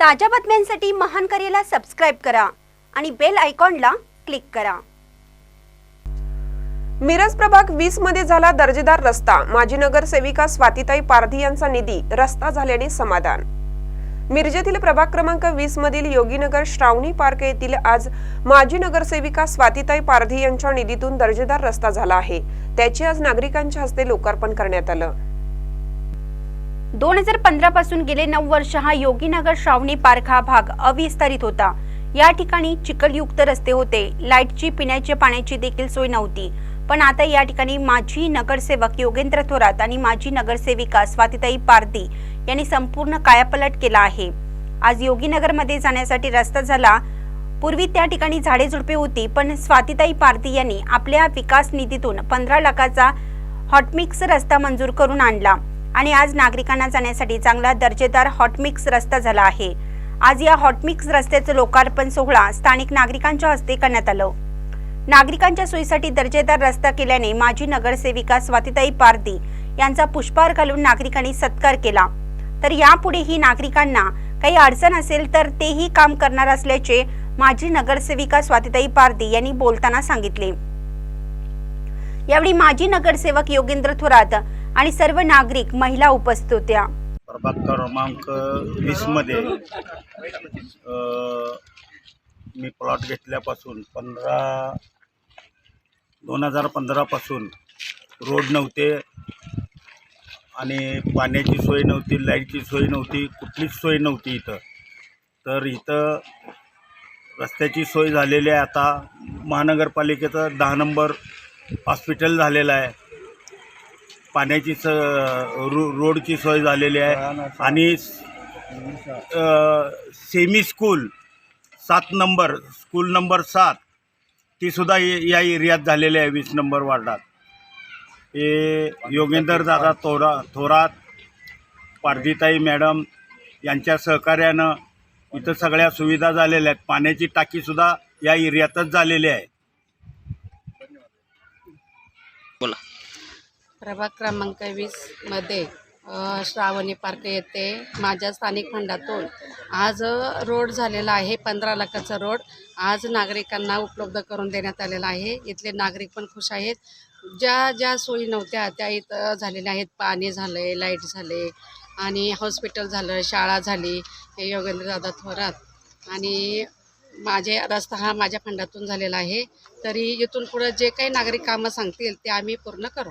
ताज्या बातम्यांसाठी महान करेला सबस्क्राईब करा आणि बेल आयकॉनला क्लिक करा. मिरज प्रभाग वीसमध्ये झाला दर्जेदार रस्ता. माजी नगरसेविका स्वातीताई पारधी यांचा निधी रस्ता झाल्याने समाधान. मिरजेतील प्रभाग क्रमांक वीस मधील योगीनगर श्रावणी पार्क येथील आज माजी नगरसेविका स्वातीताई पारधी यांच्या निधीतून दर्जेदार रस्ता झाला आहे. त्याचे आज नागरिकांच्या हस्ते लोकार्पण करण्यात आलं. दोन हजार पंधरा पासून गेले नऊ वर्ष हा योगीनगर श्रावणी पार्क हा भाग अविस्तारित होता. या ठिकाणी चिखलयुक्त रस्ते होते. लाईटची पिण्याच्या पाण्याची देखील सोय नव्हती. पण आता या ठिकाणी माजी नगरसेवक योगेंद्र थोरात आणि माजी नगरसेविका स्वातिताई पारदी यांनी संपूर्ण कायापलट केला आहे. आज योगीनगरमध्ये जाण्यासाठी रस्ता झाला. पूर्वी त्या ठिकाणी झाडे झुडपे होती पण स्वातिताई पारदी यांनी आपल्या विकास निधीतून पंधरा लाखाचा हॉटमिक्स रस्ता मंजूर करून आणला. आणि आज नागरिकांना जाण्यासाठी चांगला दर्जेदार हॉटमिक्स रस्ता झाला आहे. आज या हॉटमिक्स रस्त्याचं लोकार्पण सोहळा स्थानिक नागरिकांच्या हस्ते करण्यात आलं. नागरिकांच्या सोयीसाठी दर्जेदार रस्ता केल्याने माजी नगरसेविका स्वातिताई पारदी यांचा पुष्पहार घालून नागरिकांनी सत्कार केला. तर यापुढेही नागरिकांना काही अडचण असेल तर तेही काम करणार असल्याचे माजी नगरसेविका स्वातिताई पारदी यांनी बोलताना सांगितले. यावेळी माजी नगरसेवक योगेंद्र थोरात आणि सर्व नागरिक महिला उपस्थित होत्या. प्रभाग क्रमांक वीसमध्ये मी प्लॉट घेतल्यापासून पंधरा दोन हजार पंधरापासून रोड नव्हते आणि पाण्याची सोय नव्हती लाईटची सोय नव्हती कुठलीच सोय नव्हती इथं. तर इथं रस्त्याची सोय झालेली आहे. आता महानगरपालिकेचं दहा नंबर हॉस्पिटल झालेलं आहे. पाण्याची स रो रोडची सोय झालेली आहे. आणि सेमी स्कूल सात नंबर स्कूल नंबर सात तीसुद्धा ये- या एरियात झालेली आहे वीस नंबर वार्डात. हे योगेंद्र दादा थोरा थोरात पारधीताई मॅडम यांच्या सहकार्यानं इथं सगळ्या सुविधा झालेल्या आहेत. पाण्याची टाकीसुद्धा या एरियातच झालेली आहे. प्रभाग क्रमांक वीसमध्ये श्रावणी पार्क येथे माझ्या स्थानिक फंडातून आज रोड झालेला आहे पंधरा लाखाचा रोड आज नागरिकांना उपलब्ध करून देण्यात आलेला आहे. इथले नागरिक पण खुश आहेत. ज्या ज्या सोयी नव्हत्या त्या इथं झालेल्या आहेत. पाणी झालं आहे लाइट झाले आणि हॉस्पिटल झालं शाळा झाली हे योगेंद्र दादा थोरात आणि माझे रस्ता हा माझ्या फंडातून झालेला आहे. तरी इथून पुढं जे काही नागरिक कामं सांगतील ते आम्ही पूर्ण करू.